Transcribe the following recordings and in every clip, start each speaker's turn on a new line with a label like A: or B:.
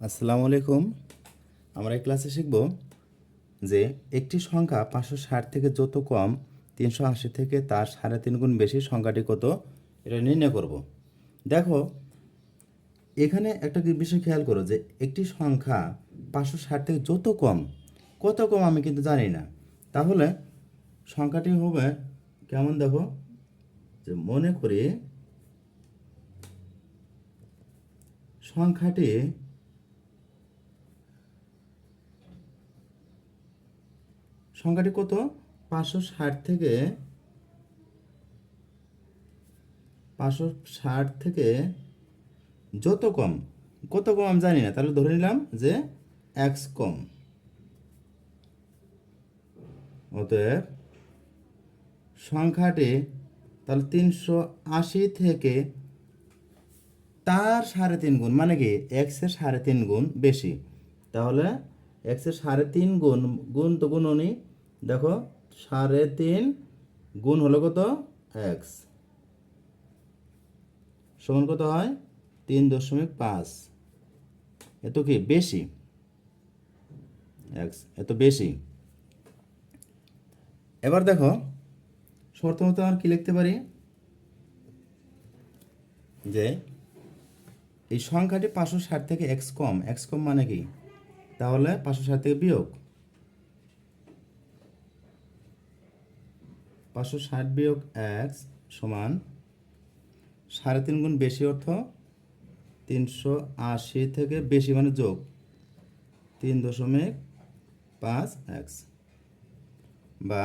A: আসসালামু আলাইকুম। আমরা এই ক্লাসে শিখব যে একটি সংখ্যা পাঁচশো ষাট থেকে যত কম তিনশো আশি থেকে তার সাড়ে তিন গুণ বেশি সংখ্যাটি কত? এটা নির্ণয় করব। দেখো, এখানে একটা বিষয় খেয়াল করো যে একটি সংখ্যা পাঁচশো ষাট থেকে যত কম, কত কম আমি কিন্তু জানি না। তাহলে সংখ্যাটি হবে কেমন দেখো? যে মনে করি সংখ্যাটি সংখ্যাটি কত? পাঁচশো ষাট থেকে পাঁচশো ষাট থেকে যত কম, কত কম আমি জানি না, তাহলে ধরে নিলাম যে এক্স কম। অতএব সংখ্যাটি তাহলে তিনশো আশি থেকে তার সাড়ে তিন গুণ মানে কি? এক্সের সাড়ে তিন গুণ বেশি। তাহলে এক্সের সাড়ে তিন গুণ গুণ তো গুণনি দেখো, সাড়ে তিন গুণ হলো কত? এক্স সমান কত হয়? তিন দশমিক পাঁচ। এত কি? বেশি। এক্স এত বেশি। এবার দেখো শর্ত মতো আমার কি লিখতে পারি? যে এই সংখ্যাটি পাঁচশো ষাট থেকে এক্স কম। এক্স কম মানে কি? তাহলে পাঁচশো ষাট থেকে বিয়োগ। পাঁচশো ষাট বিয়োগ এক্স সমান সাড়ে তিন গুণ বেশি অর্থ তিনশো আশি থেকে বেশি মানে যোগ। তিন দশমিক পাঁচ এক্স বা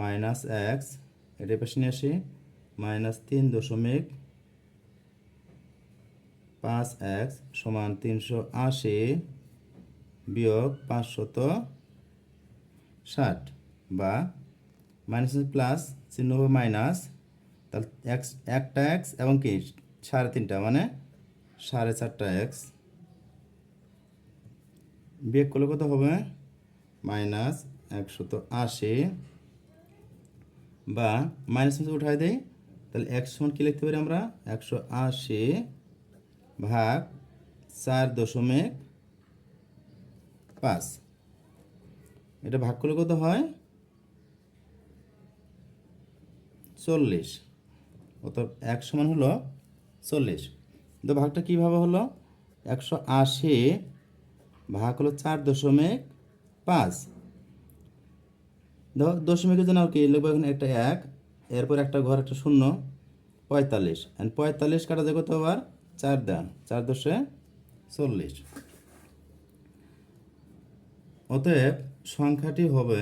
A: মাইনাস এক্স এটা পাশে নিয়ে আসি, মাইনাস তিন দশমিক পাঁচ এক্স সমান তিনশো আশি বিয়োগ পাঁচশত ষাট বা মাইনাস প্লাস চিহ্ন হবে মাইনাস, তাহলে এক্স, একটা এক্স এবং কি? সাড়ে তিনটা মানে সাড়ে চারটা এক্স। বিয়োগ করলে কত হবে? মাইনাস একশত আশি। বা মাইনাস মাইনাস উঠাই দেই, তাহলে একশো সমান কী লিখতে পারি আমরা? একশো আশি ভাগ চার দশমিক পাঁচ। এটা ভাগ করলে কত হয়? চল্লিশ। অত এক সমান হলো চল্লিশ। তো ভাগটা কীভাবে হলো? একশো আশি ভাগ হলো চার দশমিক পাঁচ। দশমিকের জন্য আর কি লিখব এখানে একটা এক, এরপর একটা ঘর, একটা শূন্য, পঁয়তাল্লিশ। অ্যান্ড পঁয়তাল্লিশ কাটা যায় কত আবার? চার দেন, চার দশে চল্লিশ। অতএব সংখ্যাটি হবে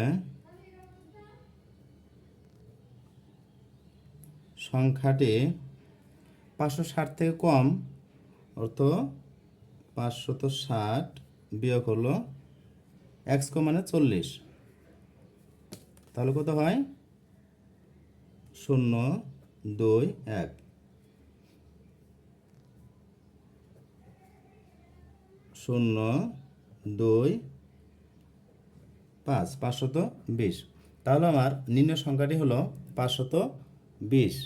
A: সংখ্যাটি পাঁচশো ষাট থেকে কম, অর্থ পাঁচশত ষাট বিয়োগ হলো এক্স মানে চল্লিশ। তাহলে কত হয়? শূন্য, দুই, এক। শূন্য, দুই, পাঁচ, পাঁচশত বিশ। তাহলে আমার নিম্ন সংখ্যাটি হলো পাঁচশত বিশ।